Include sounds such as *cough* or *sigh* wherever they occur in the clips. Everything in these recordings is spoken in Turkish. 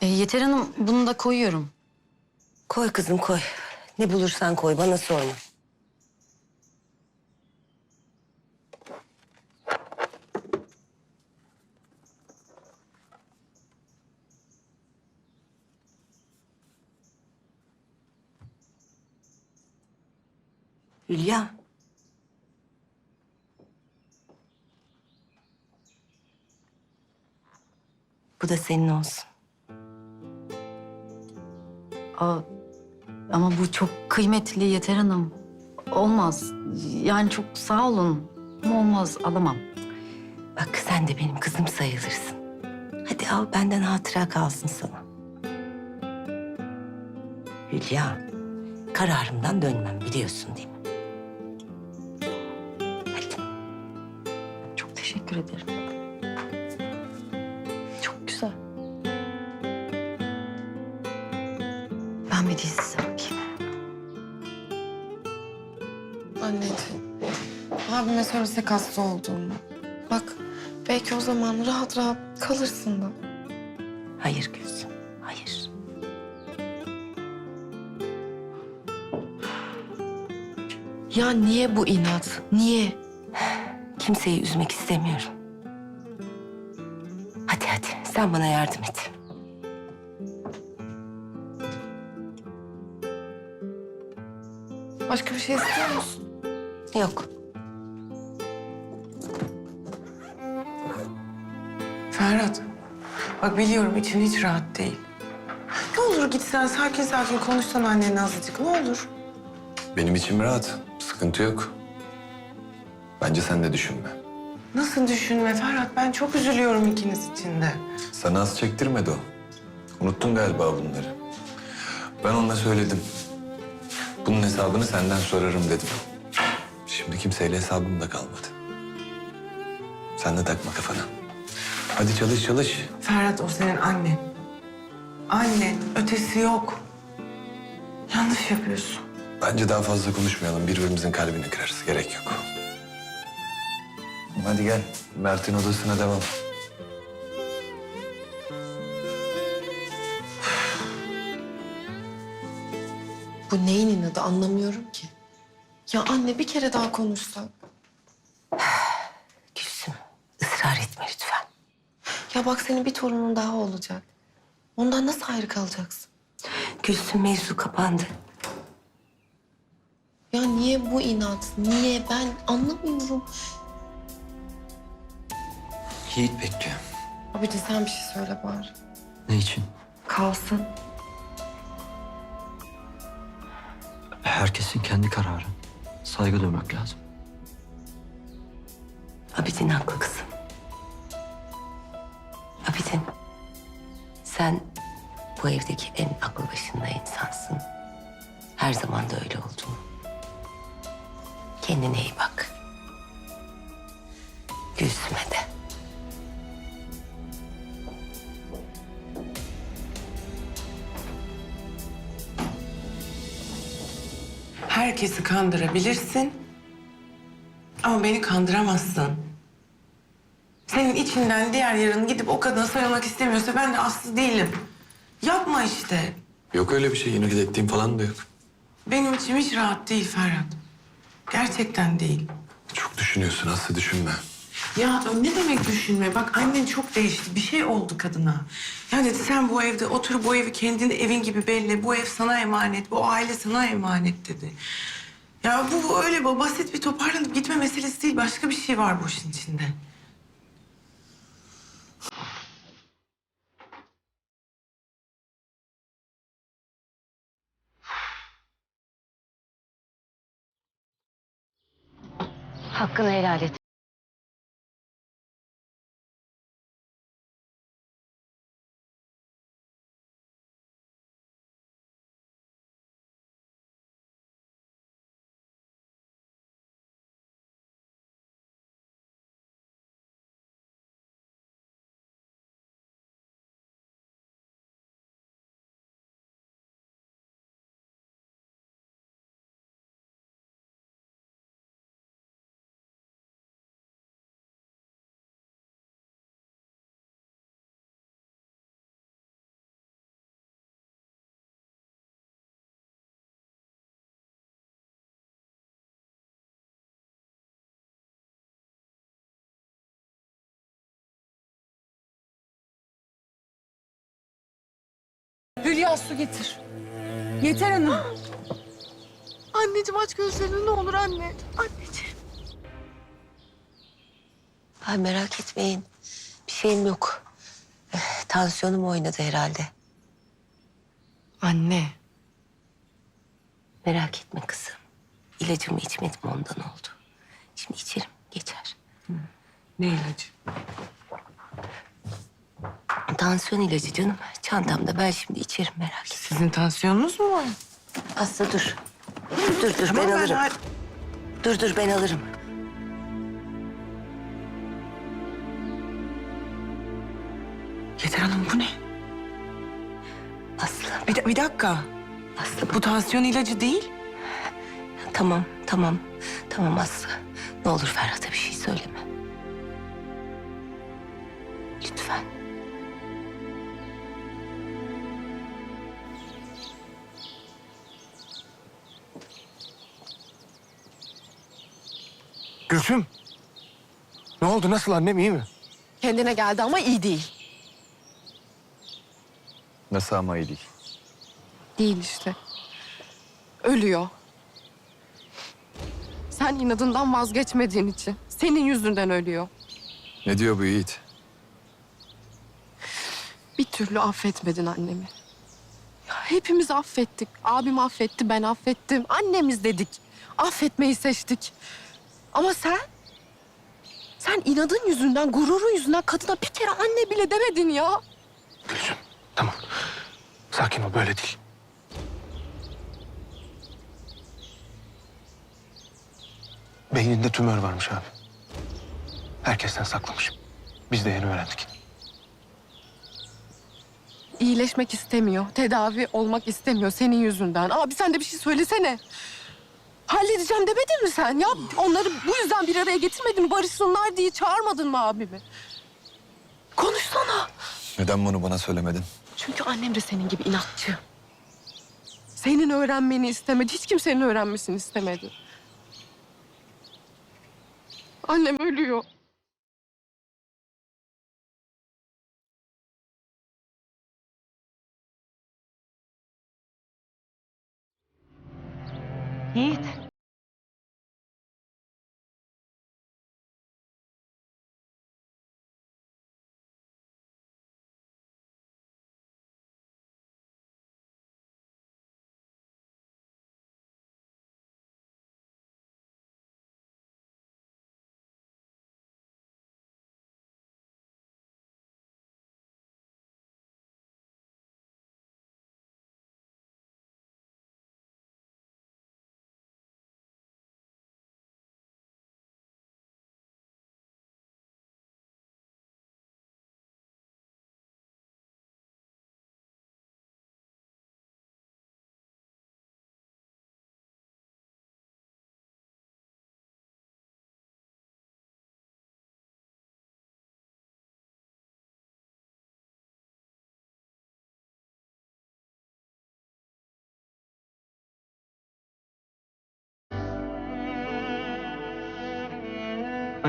E, Yeter Hanım bunu da koyuyorum. Koy kızım koy. Ne bulursan koy bana sorma. Hülya. Bu da senin olsun. Aa, ama bu çok kıymetli Yeter Hanım. Olmaz. Yani çok sağ olun. Ama olmaz alamam. Bak sen de benim kızım sayılırsın. Hadi al benden hatıra kalsın sana. Hülya, kararımdan dönmem biliyorsun değil mi? Hadi. Çok teşekkür ederim. Anneciğim, abime söylesek hasta olduğumu. Bak, belki o zaman rahat rahat kalırsın da. Hayır Gülsüm, hayır. Ya niye bu inat? Niye? Kimseyi üzmek istemiyorum. Hadi hadi sen bana yardım et. Başka bir şey istiyor musun? Yok. Ferhat, bak biliyorum için hiç rahat değil. Ne olur gitsen sakin sakin konuşsan annenle azıcık, ne olur. Benim içim rahat. Sıkıntı yok. Bence sen de düşünme. Nasıl düşünme Ferhat, ben çok üzülüyorum ikiniz için de. Sana az çektirmedi o. Unuttun galiba bunları. Ben ona söyledim. Bunun hesabını senden sorarım dedim. Şimdi kimseyle hesabım da kalmadı. Sen de takma kafana. Hadi çalış çalış. Ferhat o senin annen. Annen, ötesi yok. Yanlış yapıyorsun. Bence daha fazla konuşmayalım. Birbirimizin kalbini kırarız. Gerek yok. Hadi gel. Mert'in odasına devam. Bu neyin inadı anlamıyorum ki. Ya anne bir kere daha konuşsak. *sighs* Gülsüm ısrar etme lütfen. Ya bak senin bir torunun daha olacak. Ondan nasıl ayrı kalacaksın? Gülsüm mevzu kapandı. Ya niye bu inat? Niye ben anlamıyorum. Yiğit bekliyor. Abicim sen bir şey söyle bari. Ne için? Kalsın. Herkesin kendi kararı. Saygı duymak lazım. Abidin haklı kızım. Abidin, sen bu evdeki en aklı başında insansın. Her zaman da öyle oldun. Kendine iyi bak. Herkesi kandırabilirsin. Ama beni kandıramazsın. Senin içinden diğer yarın gidip o kadına sarılmak istemiyorsa ben de aslı değilim. Yapma işte. Yok öyle bir şey. Yine gidettiğim falan da yok. Benim içim hiç rahat değil Ferhat. Gerçekten değil. Çok düşünüyorsun Aslı düşünme. Ya ne demek düşünme? Bak annen çok değişti. Bir şey oldu kadına. Ya dedi sen bu evde otur bu evi kendin evin gibi belli. Bu ev sana emanet. Bu aile sana emanet dedi. Ya bu, öyle basit bir toparlanıp gitme meselesi değil. Başka bir şey var bu işin içinde. Hakkını helal et. Hülya su getir. Yeter Hanım. Anneciğim aç gözlerini ne olur anne. Anneciğim. Ay merak etmeyin. Bir şeyim yok. Eh, Tansiyonum oynadı herhalde. Anne. Merak etme kızım. İlacımı içmedim ondan oldu. Şimdi içerim geçer. Ne ilacı? Tansiyon ilacı canım. Çantamda ben şimdi içerim merak etme. Sizin tansiyonunuz mu var? Aslı dur. Dur dur ben alırım. hal- Dur dur ben alırım. Yeter Hanım bu ne? Aslı, Bir, bir dakika. Aslı Bu tansiyon ilacı değil. Tamam, tamam. Tamam Aslı. Ne olur Ferhat'a bir şey söyleme. Gülsüm. Ne oldu? Nasıl annem iyi mi? Kendine geldi ama iyi değil. Nasıl ama iyi değil? Değil işte. Ölüyor. Sen inadından vazgeçmediğin için. Senin yüzünden ölüyor. Ne diyor bu Yiğit? Bir türlü affetmedin annemi. Ya hepimiz affettik. Abim affetti, ben affettim. Annemiz dedik. Affetmeyi seçtik. Ama sen... Sen inadın yüzünden, gururun yüzünden kadına bir kere anne bile demedin ya. Gülsüm. Tamam. Sakin ol. Böyle değil. Beyninde tümör varmış abi. Herkesten saklamış. Biz de yeni öğrendik. İyileşmek istemiyor. Tedavi olmak istemiyor senin yüzünden. Abi sen de bir şey söylesene. Halledeceğim demedin mi sen? Ya onları bu yüzden bir araya getirmedin mi? Barışsınlar diye çağırmadın mı abimi? Konuşsana. Neden bunu bana söylemedin? Çünkü annem de senin gibi inatçı. Senin öğrenmeni istemedi. Hiç kimsenin öğrenmesini istemedi. Annem ölüyor. Yiğit.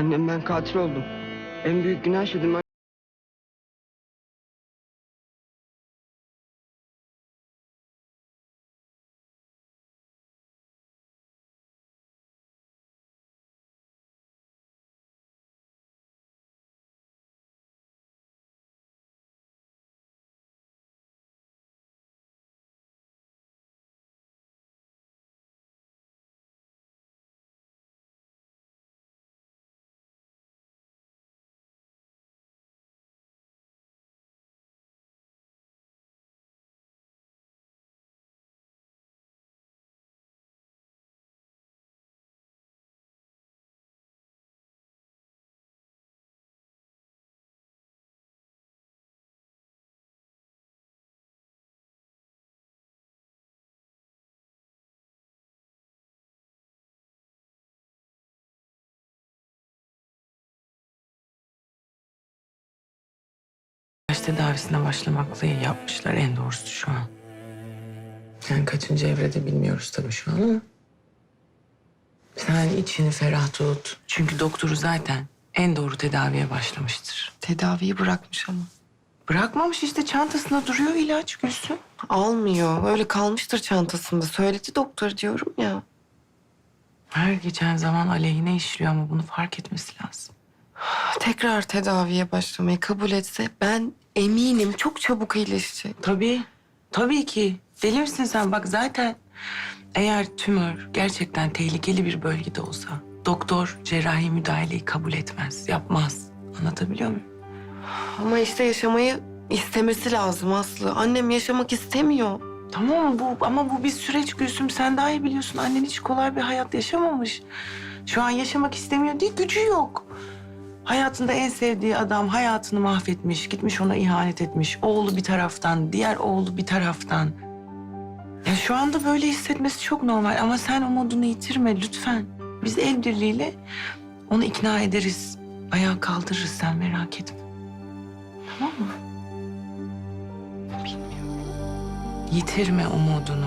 Annem ben katil oldum. En büyük günah işledim. İlaç tedavisine başlamakla yapmışlar en doğrusu şu an. Yani kaçıncı evrede bilmiyoruz tabii şu an ama. Sen içini ferah tut. Çünkü doktoru zaten en doğru tedaviye başlamıştır. Tedaviyi bırakmış ama. Bırakmamış işte çantasında duruyor ilaç Gülsüm. Almıyor. Öyle kalmıştır çantasında. Söyledi doktor diyorum ya. Her geçen zaman aleyhine işliyor ama bunu fark etmesi lazım. Tekrar tedaviye başlamayı kabul etse ben eminim çok çabuk iyileşecek. Tabii, tabii ki. Deli misin sen? Bak zaten eğer tümör gerçekten tehlikeli bir bölgede olsa doktor cerrahi müdahaleyi kabul etmez, yapmaz. Anlatabiliyor muyum? Ama işte yaşamayı istemesi lazım Aslı. Annem yaşamak istemiyor. Tamam bu ama bu bir süreç Gülsüm. Sen daha iyi biliyorsun. Annen hiç kolay bir hayat yaşamamış. Şu an yaşamak istemiyor değil, gücü yok. Hayatında en sevdiği adam hayatını mahvetmiş, gitmiş ona ihanet etmiş. Oğlu bir taraftan, diğer oğlu bir taraftan. Ya şu anda böyle hissetmesi çok normal ama sen umudunu yitirme lütfen. Biz el birliğiyle onu ikna ederiz. Ayağa kaldırırız sen merak etme. Tamam mı? Yitirme umudunu.